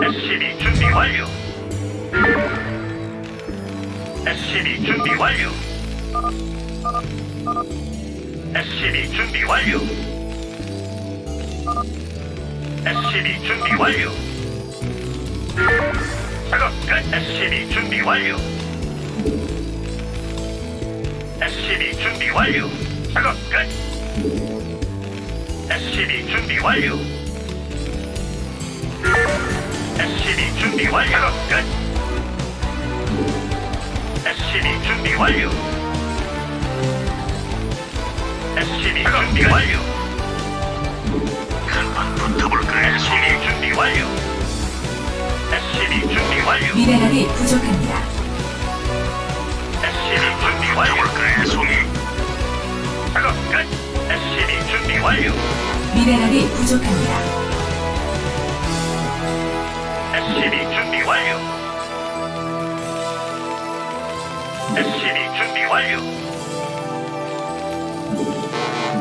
SCB 준비 완료. SCB 준비 완료. SCB 준비 완료. SCB 준비 완료. 작업 끝. SCB 준비 완료. SCB 준비 완료. 작업 끝. SCB 준비 완료. SCB 준비 완료. 끝. SCB 준비 완료. SCB 준비 완료. 한번 붙어볼까요? SCB 준비 완료. SCB 준비 완료. 미네랄이 부족합니다. SCB 준비 완료. 붙어볼까요, 송이? 작업 끝. SCB 준비 완료. 미네랄이 부족합니다. SCB 준비 완료. SCB 준비 완료.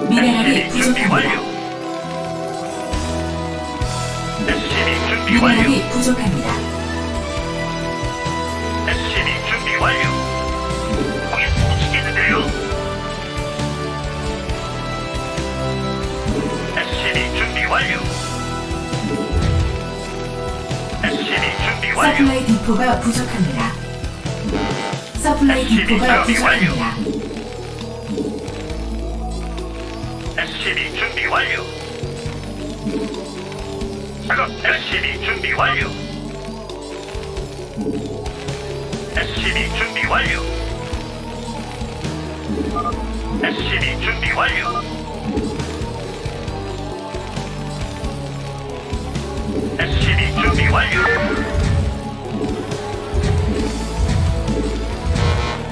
미네랄이 SCB 준비 부족합니다. 완료. SCB 준비 완료. 미네랄이 부족합니다. 완료. SCB 준비 완료. 서플라이 디포가 부족합니다. 서플라이 디포가 부족합니다. SCB 준비 완료. 작업 SCB 준비 완료. SCB 준비 완료. SCB 준비 완료.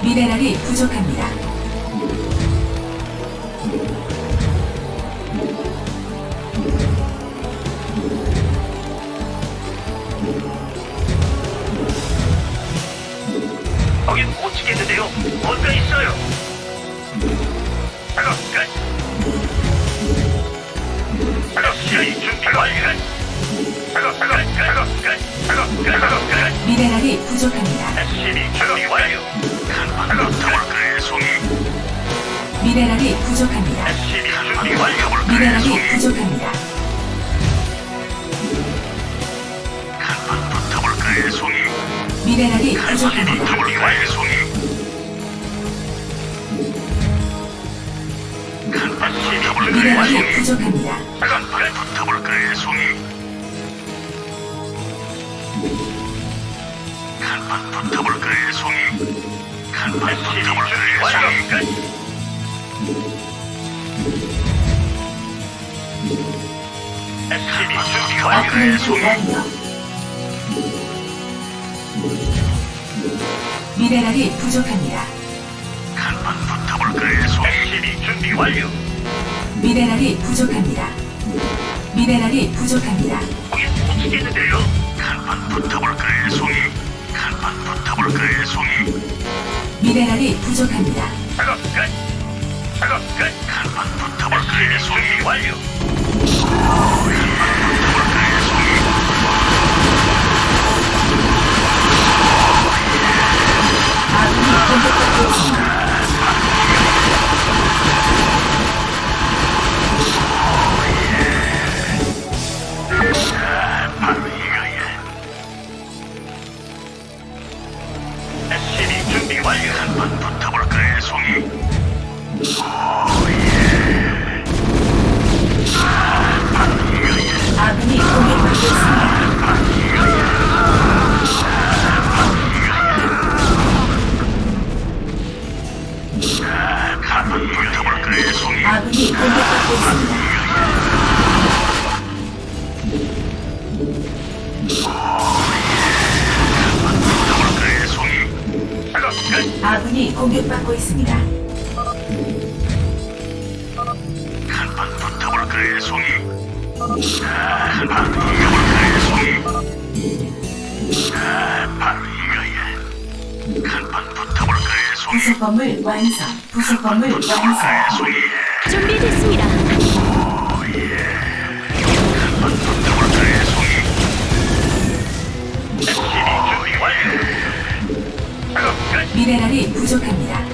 미네랄이 부족합니다. 거긴 못 치겠는데요. 뭔가 있어요. 작업 끝. 작업 시간이 준비 완료. 미네랄이 부족합니다. SCB 준비 완료. 작업 더블클의 송이. 미네랄이 부족합니다. SCB 준비 완료. 미네랄이 부족합니다. 송이? 미네랄이 부족합니다. 완료, 송이. 한번 붙어볼까요, 미네랄이 송이? 부족합니다. 미네랄이 부족합니다. 한번 붙어볼까요? SCB 준비 완료. 미네랄이 부족합니다. 미네랄이 부족합니다. 거기 붙이겠는데요? 한번 붙어볼까요, 송이? 한번 붙어볼까요, 송이? 미네랄이 부족합니다. 작업 끝. 작업 끝. 한번 붙어볼까요, 송이? 완료. 공격받고 있습니다. 한번 붙어볼까요, 송이? 한번 붙어볼까요, 송이? 바로 이거야. 한번 붙어볼까요, 송이? 부속 건물 완성. 부속 건물 완성. 붙어볼까요, 송이? 준비됐습니다. 미네랄이 부족합니다.